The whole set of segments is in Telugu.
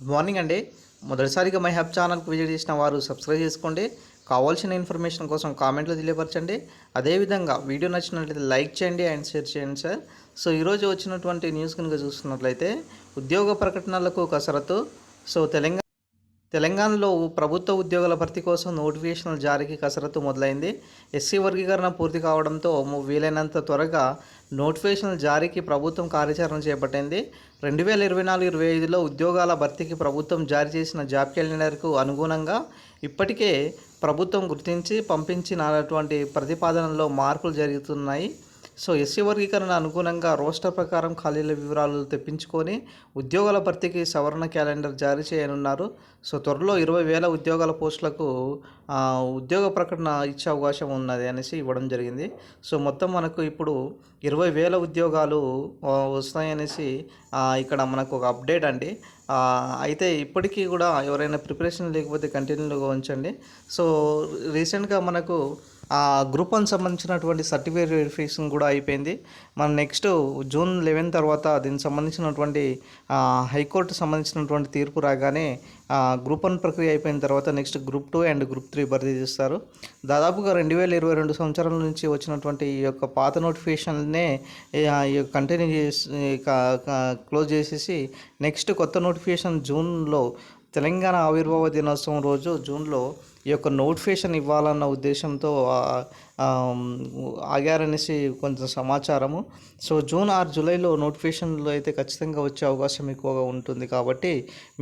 గుడ్ మార్నింగ్ అండి. మొదటిసారిగా మై హబ్ ఛానల్కి విజిట్ చేసిన వారు సబ్స్క్రైబ్ చేసుకోండి. కావాల్సిన ఇన్ఫర్మేషన్ కోసం కామెంట్లో తెలియపరచండి. అదేవిధంగా వీడియో నచ్చినట్లయితే లైక్ చేయండి అండ్ షేర్ చేయండి సార్. సో ఈరోజు వచ్చినటువంటి న్యూస్ కనుక చూస్తున్నట్లయితే ఉద్యోగ ప్రకటనలకు కసరత్తు. సో తెలంగాణ తెలంగాణలో ప్రభుత్వ ఉద్యోగుల భర్తీ కోసం నోటిఫికేషన్ల జారీకి కసరత్తు మొదలైంది. ఎస్సీ వర్గీకరణ పూర్తి కావడంతో వీలైనంత త్వరగా నోటిఫికేషన్ల జారీకి ప్రభుత్వం కార్యాచరణ చేపట్టింది. రెండు వేల ఇరవై నాలుగు ఇరవై ఐదులో ఉద్యోగాల భర్తీకి ప్రభుత్వం జారీ చేసిన జాబ్ క్యాలెండర్కు అనుగుణంగా ఇప్పటికే ప్రభుత్వం గుర్తించి పంపించినటువంటి ప్రతిపాదనలో మార్పులు జరుగుతున్నాయి. సో ఎస్సీ వర్గీకరణ అనుగుణంగా రోస్టర్ ప్రకారం ఖాళీల వివరాలు తెప్పించుకొని ఉద్యోగాల భర్తీకి సవరణ క్యాలెండర్ జారీ చేయనున్నారు. సో త్వరలో ఇరవై వేల ఉద్యోగాల పోస్టులకు ఉద్యోగ ప్రకటన ఇచ్చే అవకాశం ఉన్నది అనేసి ఇవ్వడం జరిగింది. సో మొత్తం మనకు ఇప్పుడు ఇరవై వేల ఉద్యోగాలు వస్తాయనేసి ఇక్కడ మనకు ఒక అప్డేట్ అండి. అయితే ఇప్పటికీ కూడా ఎవరైనా ప్రిపరేషన్ లేకపోతే కంటిన్యూగా ఉంచండి. సో రీసెంట్గా మనకు ఆ గ్రూప్ వన్ సంబంధించినటువంటి సర్టిఫికేట్ వెరిఫికేషన్ కూడా అయిపోయింది. మన నెక్స్ట్ జూన్ లెవెన్ తర్వాత దీనికి సంబంధించినటువంటి హైకోర్టు సంబంధించినటువంటి తీర్పు రాగానే గ్రూప్ వన్ ప్రక్రియ అయిపోయిన తర్వాత next group two and group three భర్తీ చేస్తారు. దాదాపుగా రెండు వేల ఇరవై రెండు సంవత్సరాల నుంచి వచ్చినటువంటి ఈ యొక్క పాత నోటిఫికేషన్నే కంటిన్యూ చేసి క్లోజ్ చేసేసి నెక్స్ట్ కొత్త నోటిఫికేషన్ జూన్లో తెలంగాణ ఆవిర్భావ దినోత్సవం రోజు జూన్లో ఈ యొక్క నోటిఫికేషన్ ఇవ్వాలన్న ఉద్దేశంతో ఆగారనేసి కొంచెం సమాచారము. సో జూన్ ఆరు జూలైలో నోటిఫికేషన్లో అయితే ఖచ్చితంగా వచ్చే అవకాశం ఎక్కువగా ఉంటుంది కాబట్టి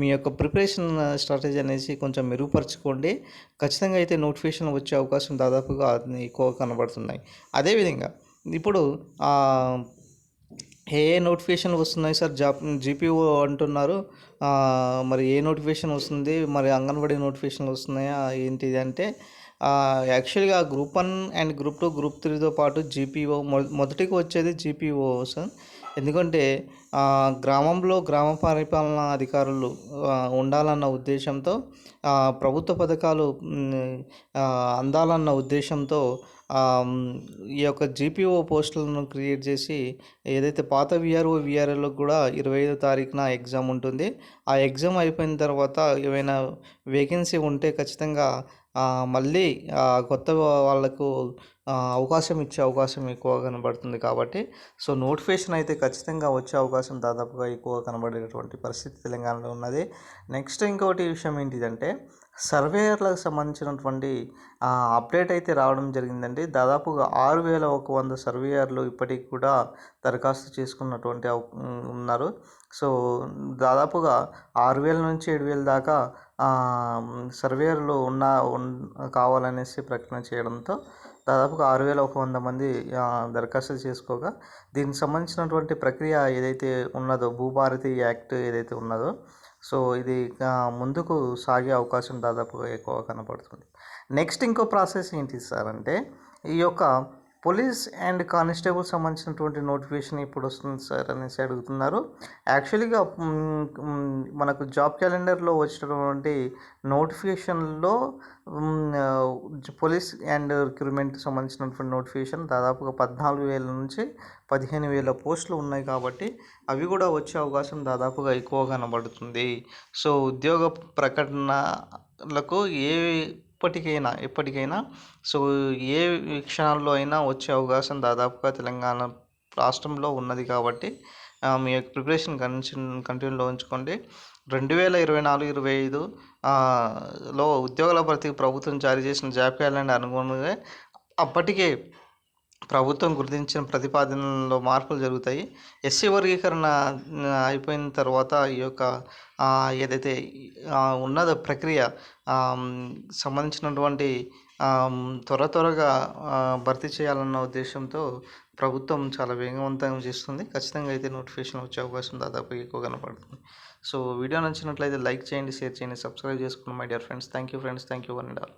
మీ యొక్క ప్రిపరేషన్ స్ట్రాటజీ అనేసి కొంచెం మెరుగుపరచుకోండి. ఖచ్చితంగా అయితే నోటిఫికేషన్ వచ్చే అవకాశం దాదాపుగా ఎక్కువ కనబడుతున్నాయి. అదేవిధంగా ఇప్పుడు ఏ ఏ నోటిఫికేషన్ వస్తున్నాయి సార్? జాబ్ జీపీఓ అంటున్నారు. మరి ఏ నోటిఫికేషన్ వస్తుంది? మరి అంగన్వాడీ నోటిఫికేషన్లు వస్తున్నాయా? ఏంటిది అంటే యాక్చువల్గా group one and group two group త్రీతో పాటు జీపీఓ మొదటికి వచ్చేది జీపీఓ సార్. ఎందుకంటే గ్రామంలో గ్రామ పరిపాలన అధికారులు ఉండాలన్న ఉద్దేశంతో ప్రభుత్వ పథకాలు అందాలన్న ఉద్దేశంతో ఈ యొక్క జీపీఓ పోస్టులను క్రియేట్ చేసి ఏదైతే పాత విఆర్ఓ విఆర్ఎల్కి కూడా ఇరవై ఐదో తారీఖున ఎగ్జామ్ ఉంటుంది. ఆ ఎగ్జామ్ అయిపోయిన తర్వాత ఏమైనా వేకెన్సీ ఉంటే ఖచ్చితంగా మళ్ళీ కొత్త వాళ్ళకు అవకాశం ఇచ్చే అవకాశం ఎక్కువ కనబడుతుంది కాబట్టి సో నోటిఫికేషన్ అయితే ఖచ్చితంగా వచ్చే అవకాశం దాదాపుగా ఎక్కువ కనబడేటువంటి పరిస్థితి తెలంగాణలో ఉన్నది. నెక్స్ట్ ఇంకోటి విషయం ఏంటిదంటే సర్వేయర్లకు సంబంధించినటువంటి అప్డేట్ అయితే రావడం జరిగిందండి. దాదాపుగా ఆరు వేల ఒక వంద సర్వేయర్లు ఇప్పటికి కూడా దరఖాస్తు చేసుకున్నటువంటి ఉన్నారు. సో దాదాపుగా ఆరు వేల నుంచి ఏడు వేల దాకా సర్వేయర్లు ఉన్న ఉన్- కావాలనేసి ప్రకటన చేయడంతో దాదాపుగా ఆరు వేల ఒక వంద మంది దరఖాస్తు చేసుకోగా. దీనికి సంబంధించినటువంటి ప్రక్రియ ఏదైతే ఉన్నదో భూభారతి యాక్ట్ ఏదైతే ఉన్నదో సో ఇది ముందుకు సాగే అవకాశం దాదాపుగా ఎక్కువ కనపడుతుంది. నెక్స్ట్ ఇంకో ప్రాసెస్ ఏంటి సార్ అంటే ఈ యొక్క పోలీస్ అండ్ కానిస్టేబుల్ సంబంధించినటువంటి నోటిఫికేషన్ ఇప్పుడు వస్తుంది సార్ అనేసి అడుగుతున్నారు. యాక్చువల్గా మనకు జాబ్ క్యాలెండర్లో వచ్చినటువంటి నోటిఫికేషన్లో పోలీస్ అండ్ రిక్రూట్మెంట్ సంబంధించినటువంటి నోటిఫికేషన్ దాదాపుగా పద్నాలుగు వేల నుంచి పదిహేను వేల పోస్టులు ఉన్నాయి కాబట్టి అవి కూడా వచ్చే అవకాశం దాదాపుగా ఎక్కువ కనబడుతుంది. సో ఉద్యోగ ప్రకటనలకు ఏ ఇప్పటికైనా ఎప్పటికైనా సో ఏ క్షణాల్లో అయినా వచ్చే అవకాశం దాదాపుగా తెలంగాణ రాష్ట్రంలో ఉన్నది కాబట్టి మీ యొక్క ప్రిపరేషన్ కంటిన్యూ కంటిన్యూలో ఉంచుకోండి. రెండు వేల ఇరవై నాలుగు ఇరవై ఐదు లో ఉద్యోగాల భర్తీకి ప్రభుత్వం జారీ చేసిన జాబ్ క్యాలెండర్ అనుగుణంగా అప్పటికే ప్రభుత్వం గుర్తించిన ప్రతిపాదనలో మార్పులు జరుగుతాయి. ఎస్సీ వర్గీకరణ అయిపోయిన తర్వాత ఈ యొక్క ఏదైతే ఆ, ఉన్నదో ప్రక్రియ సంబంధించినటువంటి త్వర త్వరగా భర్తీ చేయాలన్న ఉద్దేశంతో ప్రభుత్వం చాలా వేగవంతంగా చేస్తుంది. ఖచ్చితంగా అయితే నోటిఫికేషన్ వచ్చే అవకాశం దాదాపు ఎక్కువ కనపడుతుంది. సో వీడియో నచ్చినట్లయితే లైక్ చేయండి షేర్ చేయండి సబ్స్క్రైబ్ చేసుకోండి my dear friends. Thank you friends thank you one and all.